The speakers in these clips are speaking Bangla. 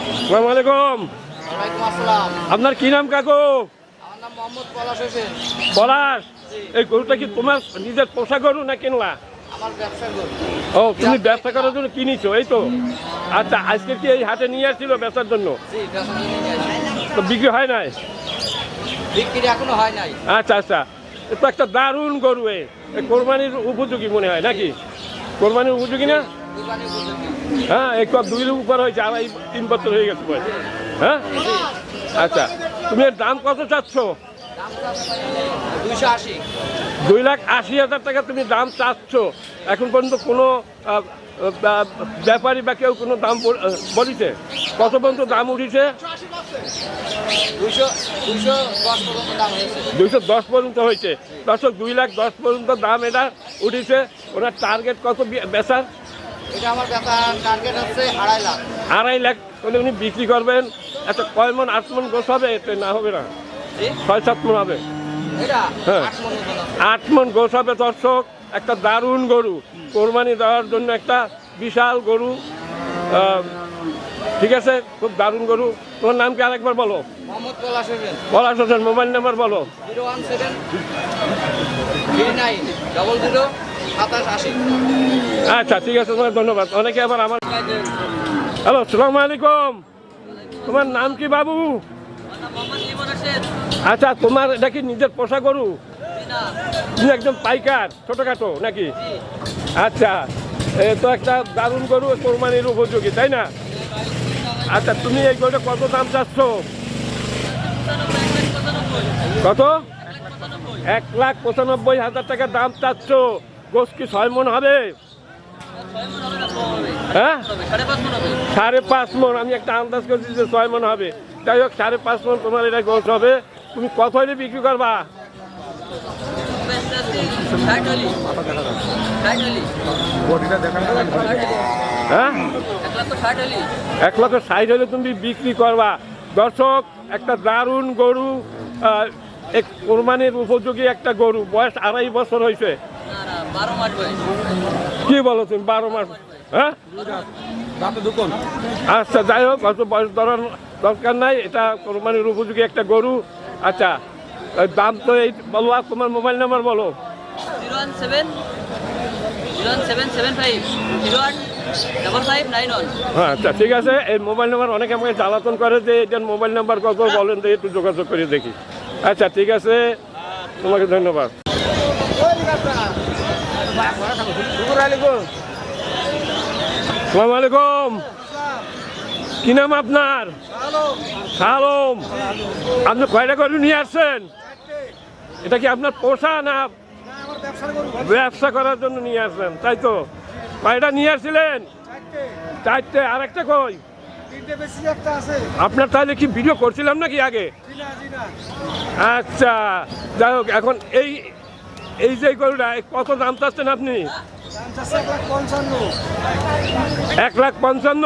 আসসালামু আলাইকুম। আপনার কি নাম কাকু? পলাশ এই গরুটা কি তোমার নিজের পোষা গরু না কিনলা? ও তুমি ব্যবসা করার জন্য কিনেছো এই তো? আচ্ছা আজকে কি এই হাটে নিয়ে আসছিল ব্যবসার জন্য। তো বিক্রি হয় নাই? বিক্রি এখনও হয় নাই। আচ্ছা আচ্ছা। এ তো একটা দারুণ গরু এ কোরবানির উপযোগী মনে হয় নাকি? কোরবানির উপযোগী না? হ্যাঁ এই কত দুইয়ের উপর হয়েছে আড়াই তিন বছর হয়ে গেছে। হ্যাঁ? আচ্ছা তুমি এর দাম কত চাচ্ছ? দুই লাখ আশি হাজার টাকা তুমি দাম চাচ্ছ। এখন পর্যন্ত কোনো ব্যাপারী বা কেউ কোনো দাম বল- বলিছে? কত পর্যন্ত দাম উঠেছে? দুইশো দশ পর্যন্ত হয়েছে। দর্শক, দুই লাখ দশ পর্যন্ত দাম এটা উঠেছে। ওনার টার্গেট কত বেচার? এটা আমার বেচার টার্গেট হচ্ছে আড়াই লাখ। আড়াই লাখ হলে উনি বিক্রি করবেন। একটা কয় মন আট মন গোস হবে? এতে না হবে না। ছয় সাত মন হবে। হ্যাঁ। আট মন গোস হবে দর্শক। একটা দারুণ গরু। কোরবানি দেওয়ার জন্য একটা বিশাল গরু। ঠিক আছে? খুব দারুণ গরু। তোমার নাম কি আরেকবার বলো? পলাশ হোসেন মোবাইল নাম্বার বলো। Zero one seven three nine double zero আচ্ছা ঠিক আছে, তোমার ধন্যবাদ। অনেকে আবার আমার হ্যালো সালাম আলাইকুম। তোমার নাম কি বাবু? আচ্ছা তোমার এটা কি নিজের পোষা গরু? তুমি একদম পাইকার, ছোটখাটো নাকি? আচ্ছা এ তো একটা দারুণ গরু, কোরবানির উপযোগী, তাই না? আচ্ছা তুমি এই গরুটা কত দাম চাচ্ছ? কত? এক লাখ পঁচানব্বই হাজার টাকা দাম চাচ্ছ। গোস কি ছয় মন হবে? হ্যাঁ? সাড়ে পাঁচ মন। আমি একটা আন্দাজ করছি যে ছয় মন হবে। যাই হোক, সাড়ে পাঁচ মন তোমার এটা গোস হবে। তুমি কত হলে বিক্রি করবা? হ্যাঁ? এক লক্ষ ষাট হলে তুমি বিক্রি করবা। দর্শক, একটা দারুণ গরু কোরবানির উপযোগী একটা গরু। বয়স আড়াই বছর হয়েছে কি বলো তুমি বারো মাস? হ্যাঁ? আচ্ছা যাই হোক অত বয়স ধরার দরকার নাই। এটা কোরবানির উপযোগী একটা গরু। আচ্ছা দাম তো এই বলো আর তোমার মোবাইল নাম্বার বলো। হ্যাঁ আচ্ছা ঠিক আছে। এই মোবাইল নাম্বার অনেকে আমাকে জ্বালাতন করে যে এটার মোবাইল নাম্বার কত বলেন তো একটু যোগাযোগ করে দেখি। আচ্ছা ঠিক আছে। তোমাকে ধন্যবাদ। সালাম আলাইকুম। কি নাম আপনার? সালম। আপনি কয়টা করে নিয়ে আসছেন? এটা কি আপনার পোষা না ব্যবসা করার জন্য নিয়ে আসছেন তাই তো। কয়টা নিয়ে আসছিলেন? চারটে। আর একটা কই? আপনার তাহলে কি ভিডিও করছিলাম নাকি আগে? আচ্ছা যাই হোক এখন এই এই যে গরুটা কত দাম চাচ্ছেন আপনি? এক লাখ পঞ্চান্ন।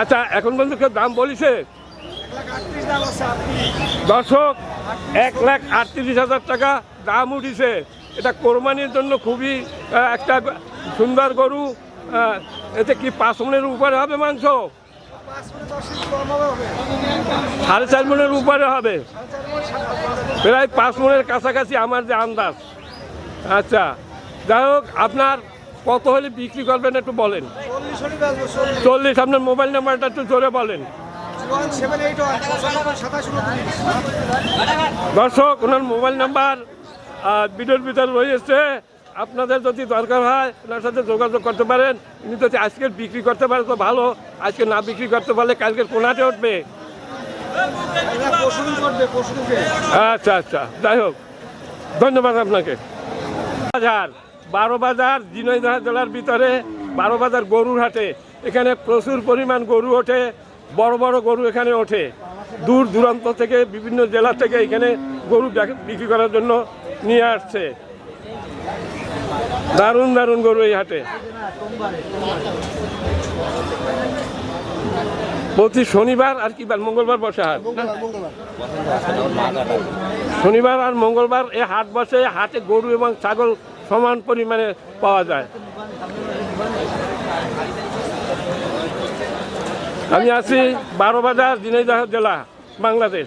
আচ্ছা এখন পর্যন্ত কেউ দাম বলিছে? দর্শক, এক লাখ আটত্রিশ হাজার টাকা দাম উঠিছে। এটা কোরবানির জন্য খুবই একটা সুন্দর গরু। এতে কি পাঁচ মনের উপরে হবে মাংস? সাড়ে চার মনের উপরে হবে। প্রায় পাঁচ মনের কাছাকাছি আমার যে আন্দাজ। আচ্ছা যাই হোক আপনার কত হলে বিক্রি করবেন একটু বলেন। চল্লিশ আপনার মোবাইল নাম্বারটা একটু জোরে বলেন। দর্শক ওনার মোবাইল নাম্বার ভিডিওর ভিতরে রয়েছে। আপনাদের যদি দরকার হয় ওনার সাথে যোগাযোগ করতে পারেন। উনি যদি আজকে বিক্রি করতে পারে তো ভালো। আজকে না বিক্রি করতে পারলে কালকের কোনাতে উঠবে। আচ্ছা আচ্ছা যাই হোক। ধন্যবাদ আপনাকে। বাজার, বারো বাজার ঝিনাইদহ জেলার ভিতরে বারো বাজার গরুর হাটে। এখানে প্রচুর পরিমাণ গরু ওঠে, বড় বড় গরু এখানে ওঠে। দূর দূরান্ত থেকে, বিভিন্ন জেলা থেকে এখানে গরু বিক্রি করার জন্য নিয়ে আসছে। দারুণ দারুণ গরু এই হাটে। প্রতি শনিবার আর কি বার? মঙ্গলবার বসে হাট? শনিবার আর মঙ্গলবার এই হাট বসে হাটে গরু এবং ছাগল সমান পরিমাণে পাওয়া যায়। আমি আছি বারো বাজার ঝিনাইদহ জেলা বাংলাদেশ।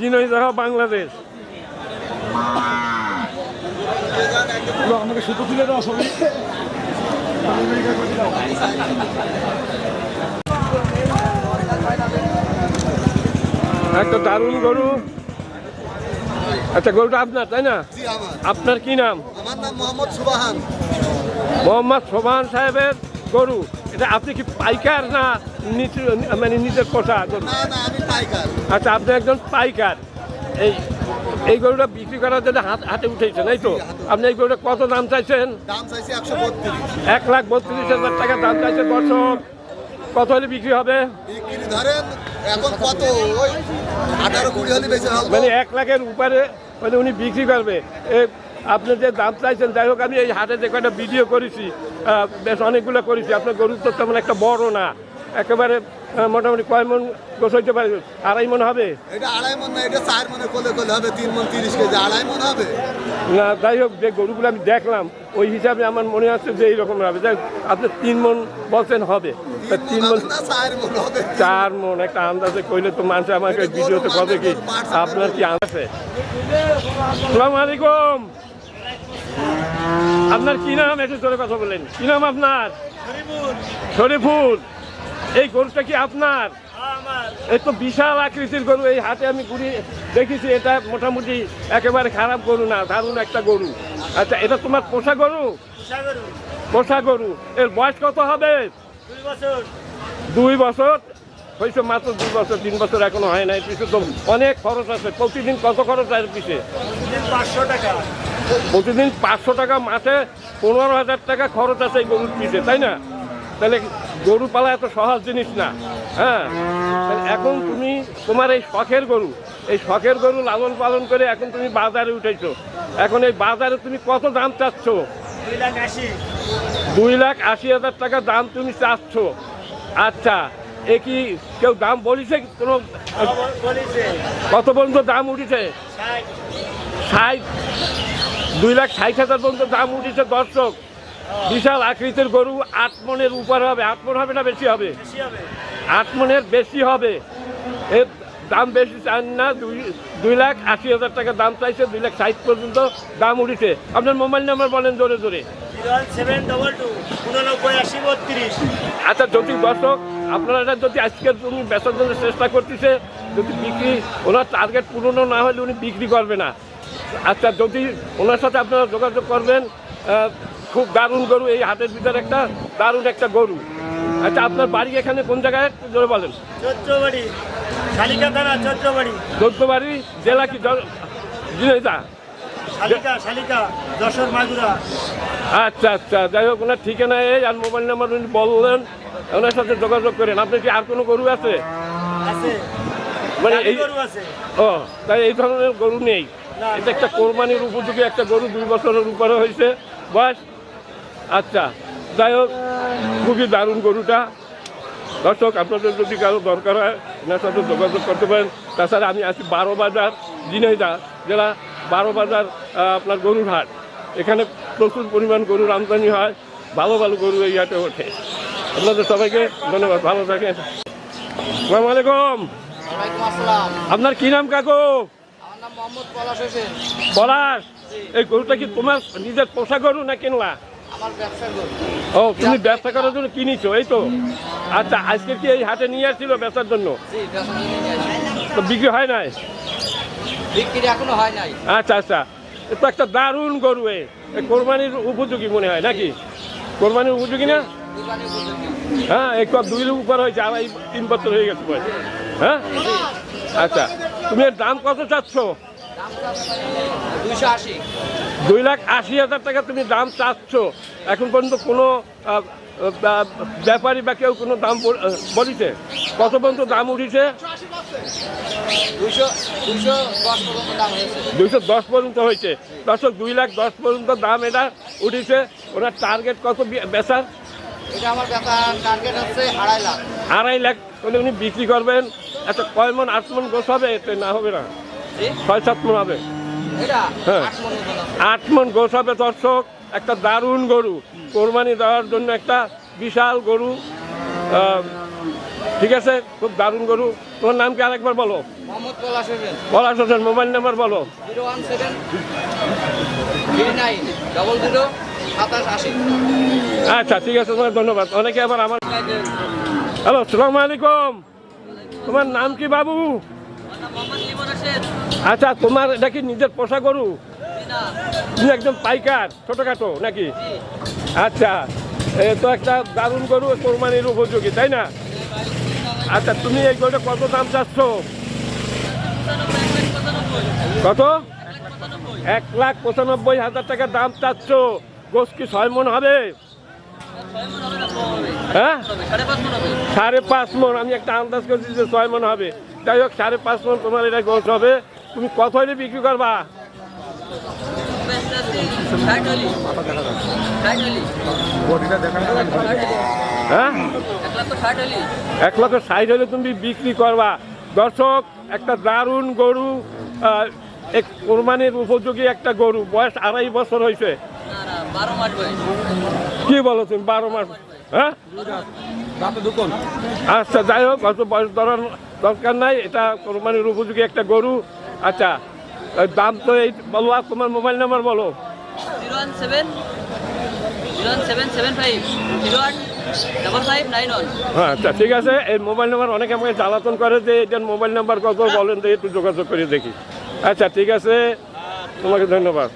ঝিনাইদহ বাংলাদেশ। আমাকে সুতো তুলে দেওয়া সবই একটা দারুণ গরু। আচ্ছা গরুটা আপনার তাই না? আপনার কি নাম? আমার নাম মোহাম্মদ সুবাহান। মোহাম্মদ সোমান সাহেবের গরু। এটা আপনি কি পাইকার না মানে নিজের টাইগার আচ্ছা আপনি একজন পাইকার এই এই গরুটা বিক্রি করার জন্য হাত উঠেছেন এই তো? আপনি এই গরুটা কত দাম চাইছেন? এক লাখ বত্রিশ হাজার টাকা দাম চাইছে দর্শক। কত হলে বিক্রি হবে? মানে এক লাখের উপরে মানে উনি বিক্রি করবে। এ, আপনি যে দাম চাইছেন যাই হোক আমি এই হাটে যে কয়টা ভিডিও করেছি বেশ অনেকগুলো করেছি। আপনার গরুর তো তেমন একটা বড় না। একেবারে মোটামুটি কয় মন গোছ হইতে পারে? আড়াই মন হবে? এটা আড়াই মন না এটা চার মনে করলে করলে হবে তিন মন তিরিশ কেজি। আড়াই মন হবে? না যাই হোক যে গরুগুলো আমি দেখলাম ওই হিসাবে আমার মনে হচ্ছে যে এইরকম হবে। যাই আপনি তিন মন বলছেন হবে। তিন মন চার মন চার মন একটা আন্দাজে কইলে তো মানুষ আমাকে ভিডিওতে কবে কি আপনার কি আছে সালাম আলাইকুম। আপনার কি নাম? একটু জোরে কথা বলেন। কি নাম আপনার? শরীফুল। এই গরুটা কি আপনার? এই তো বিশাল আকৃতির গরু এই হাতে আমি ঘুরি দেখেছি এটা মোটামুটি একেবারে খারাপ গরু না দারুণ একটা গরু। আচ্ছা এটা তোমার পোষা গরু? পোষা গরু। এর বয়স কত হবে? দুই বছর। হয়েছে মাত্র দুই বছর তিন বছর এখনও হয় নাই পিছু তো অনেক খরচ আছে। প্রতিদিন কত খরচ আছে পিছে পাঁচশো টাকা। প্রতিদিন পাঁচশো টাকা মাসে পনেরো হাজার টাকা খরচ আছে এই গরুর পিছে তাই না? তাহলে গরু পালা এত সহজ জিনিস না হ্যাঁ? এখন তুমি তোমার এই শখের গরু এই শখের গরু লালন পালন করে এখন তুমি বাজারে উঠেছো। এখন এই বাজারে তুমি কত দাম চাচ্ছ? দুই লাখ আশি। হাজার টাকা দাম তুমি চাচ্ছ। আচ্ছা এ কি কেউ দাম বলিছে কোনো? কত পর্যন্ত দাম উঠেছে? ষাট। দুই লাখ ষাট হাজার পর্যন্ত দাম উঠেছে দর্শক। বিশাল আকৃতির গরু আট মনের উপর হবে। আট মন হবে না বেশি হবে? আট মনের বেশি হবে। এর দাম বেশি চান না। দুই দুই লাখ আশি হাজার টাকা দাম চাইছে দুই লাখ ষাট পর্যন্ত দাম উঠেছে আপনার মোবাইল নাম্বার বলেন জোরে জোরে। আচ্ছা যদি দর্শক আপনারা যদি আজকের উনি বেচার জন্য চেষ্টা করতেছে যদি বিক্রি ওনার টার্গেট পূরণ না হলে উনি বিক্রি করবে না। আচ্ছা যদি ওনার সাথে আপনারা যোগাযোগ করবেন খুব দারুণ গরু এই হাটের ভিতরে একটা দারুণ একটা গরু। আচ্ছা আপনার বাড়ি এখানে কোন জায়গায়? জোরে বলেন। চৈত্রবাড়ি শালিকা থানা চৈত্রবাড়ি চোদ্দবাড়ি জেলা কি জ- ঝিনাইদহ শালিকা শালিকা যশোর মাগুরা। আচ্ছা আচ্ছা যাই হোক ওনার ঠিকানা এই আর মোবাইল নাম্বার উনি বললেন ওনার সাথে যোগাযোগ করেন। আপনার কি আর কোনো গরু আছে? আছে। মানে এই গরু আছে। ও তাই এই ধরনের গরু নেই। এটা একটা কোরবানির উপযোগী একটা গরু দুই বছরের উপরে হয়েছে। বয়স আচ্ছা যাই হোক খুবই দারুণ গরুটা। দর্শক আপনাদের যদি কারও দরকার হয় ওনার সাথে যোগাযোগ করতে পারেন। তাছাড়া আমি আছি বারো বাজার ঝিনাইদা জেলা বারো বাজার আপনার গরুর হাট। এখানে প্রচুর পরিমাণ গরুর আমদানি হয় ভালো ভালো গরু এই হাটে ওঠে। আপনাদের সবাইকে ধন্যবাদ ভালো থাকেন। আসসালামু আলাইকুম। আপনার কি নাম কাকু? পলাশ। এই গরুটা কি তোমার নিজের পোষা গরু না কিনলা? ও তুমি ব্যবসা করার জন্য কিনিছো এই তো। আচ্ছা আজকে কি এই হাটে নিয়ে আসছিল বেচার জন্য। তো বিক্রি হয় নাই? বিক্রি এখনও হয় নাই। আচ্ছা আচ্ছা। তো একটা দারুণ গরু এ। কোরবানির উপযোগী মনে হয় নাকি? কোরবানির উপযোগী না? হ্যাঁ একটু দুই উপর হয়েছে আড়াই তিন বছর হয়ে গেছে হ্যাঁ? আচ্ছা তুমি এর দাম কত চাচ্ছ? দুই লাখ আশি হাজার টাকা তুমি দাম চাচ্ছ। এখন পর্যন্ত কোনো ব্যাপারী বা কেউ কোনো দাম বল- বলিছে? কত পর্যন্ত দাম উঠিছে? দুইশো দশ পর্যন্ত হয়েছে। দর্শক দুই লাখ দশ পর্যন্ত দাম এটা উঠেছে। ওনার টার্গেট কত বেচার? আড়াই লাখ। উনি বিক্রি করবেন। এত কয় মন আট মন গোছ হবে? এতে না হবে না। ছয় সাত মন হবে। হ্যাঁ। আট মন গোছ হবে দর্শক একটা দারুণ গরু। কোরবানি দেওয়ার জন্য একটা বিশাল গরু। ঠিক আছে খুব দারুণ গরু। তোমার নাম কি আরেকবার বলো? পলাশ হোসেন। মোবাইল নাম্বার বলো। আচ্ছা ঠিক আছে তোমার ধন্যবাদ। অনেকে আবার আমার হ্যালো সালাম আলাইকুম। তোমার নাম কি বাবু? আচ্ছা তোমার এটা কি নিজের পোষা গরু? তুমি একদম পাইকার, ছোটোখাটো নাকি? আচ্ছা এ তো একটা দারুণ গরু, কোরবানির উপযোগী, তাই না? আচ্ছা তুমি এই গরুটা কত দাম চাচ্ছ? কত? এক লাখ পঁচানব্বই হাজার টাকা দাম চাচ্ছ। গোস কি ছয় মন হবে? হ্যাঁ? সাড়ে পাঁচ মন, আমি একটা আন্দাজ করছি যে ছয় মন হবে। যাই হোক, সাড়ে পাঁচ মন তোমার এটা গোস হবে। তুমি কত হলে বিক্রি করবা? হ্যাঁ? এক লক্ষ ষাট হলে তুমি বিক্রি করবা। দর্শক, একটা দারুণ গরু এক কোরবানির উপযোগী একটা গরু। বয়স আড়াই বছর হয়েছে কি বলো তুমি, বারো মাস? হ্যাঁ? আচ্ছা যাই হোক বয়স ধরার দরকার নাই। এটা কোরবানির উপযোগী একটা গরু। আচ্ছা ওই দাম তো এই বলো আর তোমার মোবাইল নাম্বার বলো। Zero one seven zero one seven seven five zero আট ডাবল ফাইভ নাইন ওয়ান হ্যাঁ আচ্ছা ঠিক আছে। এই মোবাইল নাম্বার অনেকে আমাকে জ্বালাতন করে যে এটার মোবাইল নাম্বার কত বলেন যে একটু যোগাযোগ করে দেখি। আচ্ছা ঠিক আছে। তোমাকে ধন্যবাদ।